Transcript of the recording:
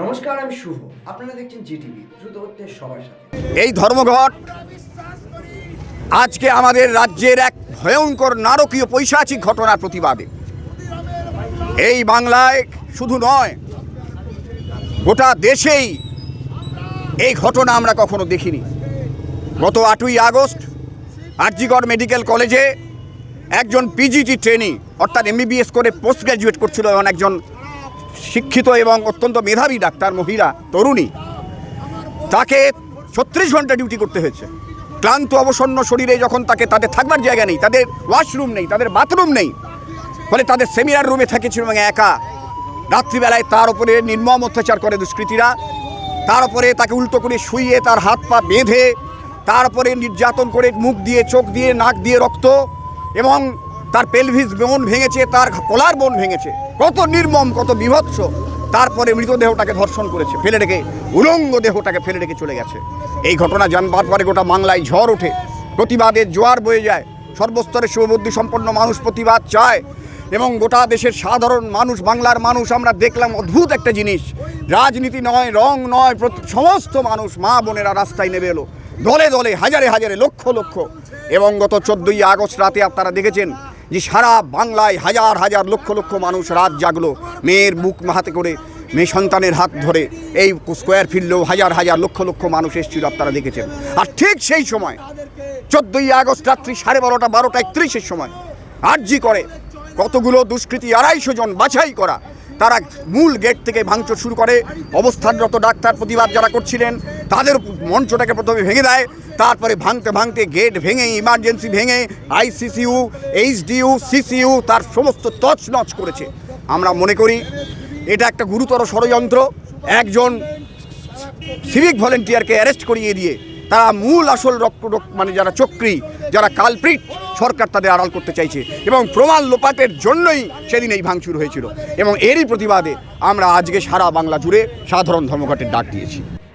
নমস্কার, আমি শুভ। আপনারা দেখছেন দ্রুত হচ্ছে সবার সাথে। এই ধর্মঘট আজকে আমাদের রাজ্যের এক ভয়ঙ্কর নারকীয় পৈশাচিক ঘটনার প্রতিবাদে। এই বাংলায় শুধু নয়, গোটা দেশেই এই ঘটনা আমরা কখনো দেখিনি। গত আটই আগস্ট আরজিগড় মেডিকেল কলেজে একজন পিজিটি ট্রেনি, অর্থাৎ এমবিবিএস করে পোস্ট গ্র্যাজুয়েট করছিল এমন একজন শিক্ষিত এবং অত্যন্ত মেধাবী ডাক্তার মহিলা তরুণী। তাকে ছত্রিশ ঘণ্টা ডিউটি করতে হয়েছে। ক্লান্ত, অবসন্ন শরীরে যখন তাকে তাদের থাকবার জায়গা নেই, তাদের ওয়াশরুম নেই, তাদের বাথরুম নেই, ফলে তাদের সেমিনার রুমে থেকেছিল এবং একা। রাত্রিবেলায় তার উপরে নির্মম অত্যাচার করে দুষ্কৃতীরা। তার উপরে তাকে উল্টো করে শুইয়ে তার হাত পা বেঁধে তারপরে নির্যাতন করে মুখ দিয়ে, চোখ দিয়ে, নাক দিয়ে রক্ত এবং তার পেলভিস বোন ভেঙেছে, তার কলার বোন ভেঙেছে। কত নির্মম, কত বিভৎস। তারপরে মৃতদেহটাকে ধর্ষণ করেছে, ফেলে রেখে, উলঙ্গ দেহটাকে ফেলে রেখে চলে গেছে। এই ঘটনা জানবার পরে গোটা বাংলায় ঝড় ওঠে। প্রতিবাদের জোয়ার বয়ে যায়। সর্বস্তরে শুভবুদ্ধি সম্পন্ন মানুষ প্রতিবাদ চায়। এবং গোটা দেশের সাধারণ মানুষ, বাংলার মানুষ, আমরা দেখলাম অদ্ভুত একটা জিনিস। রাজনীতি নয়, রং নয় সমস্ত মানুষ মা বোনেরা রাস্তায় নেমে এলো। দলে দলে, হাজারে হাজারে লক্ষ লক্ষ। এবং গত চোদ্দোই আগস্ট রাতে আপনারা দেখেছেন যে সারা বাংলায় হাজার হাজার লক্ষ লক্ষ মানুষ রাত জাগলো, মেয়ের বুক হাতে করে, মেয়ে সন্তানের হাত ধরে, এই স্কোয়ার ফিল্ডেও হাজার হাজার লক্ষ লক্ষ মানুষ এসেছিল আপনারা দেখেছেন। আর ঠিক সেই সময়, চোদ্দোই আগস্ট রাত্রি সাড়ে বারোটা বারোটা একত্রিশের সময়, আর্জি করে, কতগুলো দুষ্কৃতী আড়াইশো জন বাছাই করা, তারা মূল গেট থেকে ভাঙচুর শুরু করে, অবস্থানরত ডাক্তার প্রতিবাদ যারা করছিলেন তাদের মঞ্চটাকে প্রথমে ভেঙে দেয়, তারপরে ভাঙতে ভাঙতে গেট ভেঙে ইমার্জেন্সি ভেঙে আইসিসিউ এইচডিইউ সিসিইউ তার সমস্ত তছনছ করেছে। আমরা মনে করি এটা একটা গুরুতর ষড়যন্ত্র। একজন সিভিক ভলেন্টিয়ারকে অ্যারেস্ট করিয়ে দিয়ে তারা মূল আসল রক্ত মানে যারা চক্রী, যারা কালপ্রিট সরকার তাদের আড়াল করতে চাইছে এবং প্রমাণ লোপাটের জন্যই সেদিন এই ভাঙচুর হয়েছিল এবং এরই প্রতিবাদে আমরা আজকে সারা বাংলা জুড়ে সাধারণ ধর্মঘটের ডাক দিয়েছি।